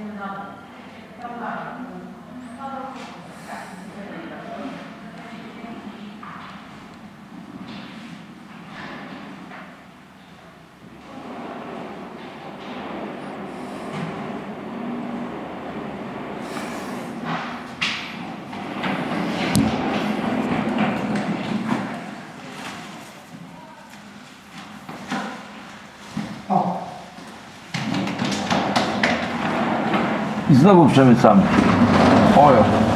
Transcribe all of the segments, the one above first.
เช่นเรัต้องหลังต้อกับ znowu przemycamy. Ojo.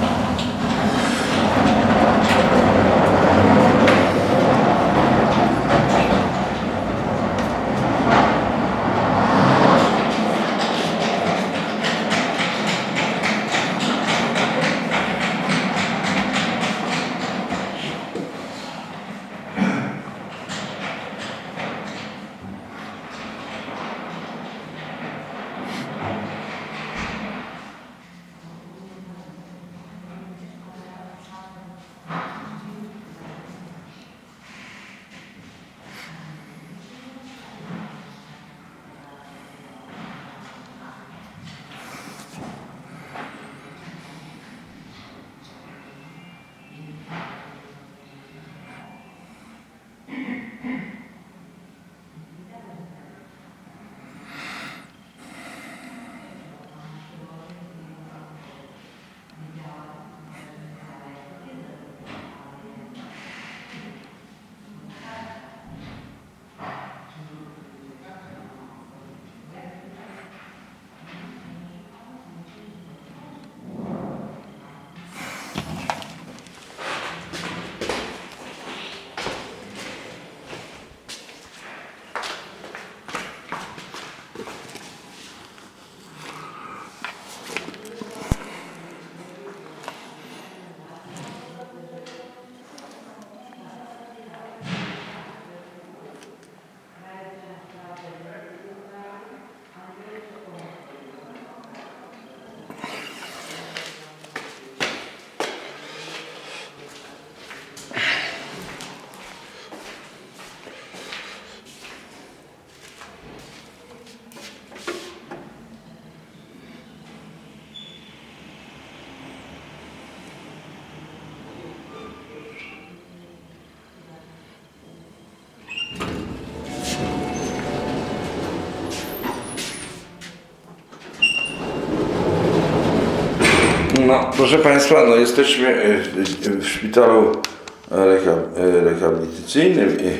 No, proszę Państwa, no jesteśmy y, y, w szpitalu y, rehabilitacyjnym i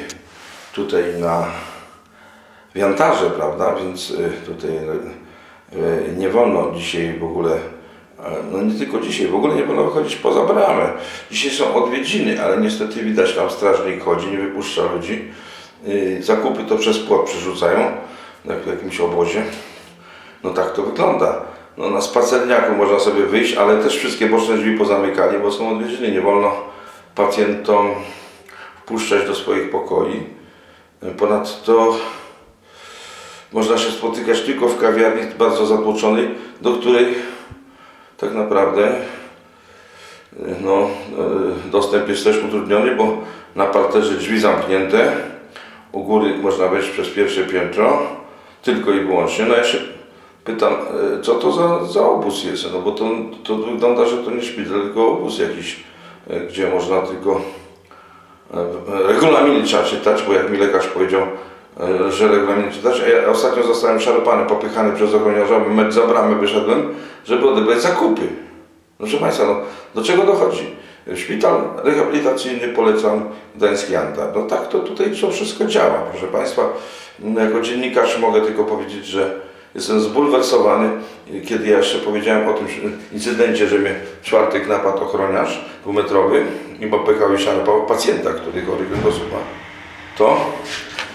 tutaj na Wiantarze, prawda, więc tutaj nie wolno dzisiaj w ogóle, e, no nie tylko dzisiaj, w ogóle nie wolno wychodzić poza bramę. Dzisiaj są odwiedziny, ale niestety widać tam strażnik chodzi, nie wypuszcza ludzi. Zakupy to przez płot przerzucają na jakimś obozie. No tak to wygląda. No na spacerniaku można sobie wyjść, ale też wszystkie boczne drzwi pozamykali, bo są odwiedziny. Nie wolno pacjentom wpuszczać do swoich pokoi. Ponadto można się spotykać tylko w kawiarni bardzo zatłoczonej, do której tak naprawdę no, e, dostęp jest też utrudniony, bo na parterze drzwi zamknięte, u góry można wejść przez pierwsze piętro, tylko i wyłącznie. No ja się pytam, e, co to za, za obóz jest, no bo to, to wygląda, że to nie szpital, tylko obóz jakiś, e, gdzie można tylko e, regulaminy trzeba czytać, bo jak mi lekarz powiedział, że regulaminy czytać, a ja ostatnio zostałem szarpany, popychany przez ochroniarza, metr za bramę wyszedłem, żeby odebrać zakupy. Proszę Państwa, no, do czego dochodzi? Szpital rehabilitacyjny polecam Gdański Antar. No tak to tutaj to wszystko działa, proszę Państwa. Jako dziennikarz mogę tylko powiedzieć, że jestem zbulwersowany, kiedy ja jeszcze powiedziałem o tym incydencie, że mnie czwartek napadł ochroniarz dwumetrowy i popychał i szarpał pacjenta, który chory kręgosłupa. To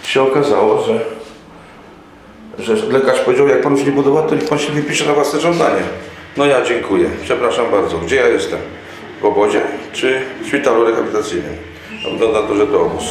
się okazało, że że lekarz powiedział, jak pan już nie podoba, to pan się wypisze na własne żądanie. No ja dziękuję. Przepraszam bardzo. Gdzie ja jestem? W obozie czy w szpitalu rehabilitacyjnym? Wygląda to, że to obóz.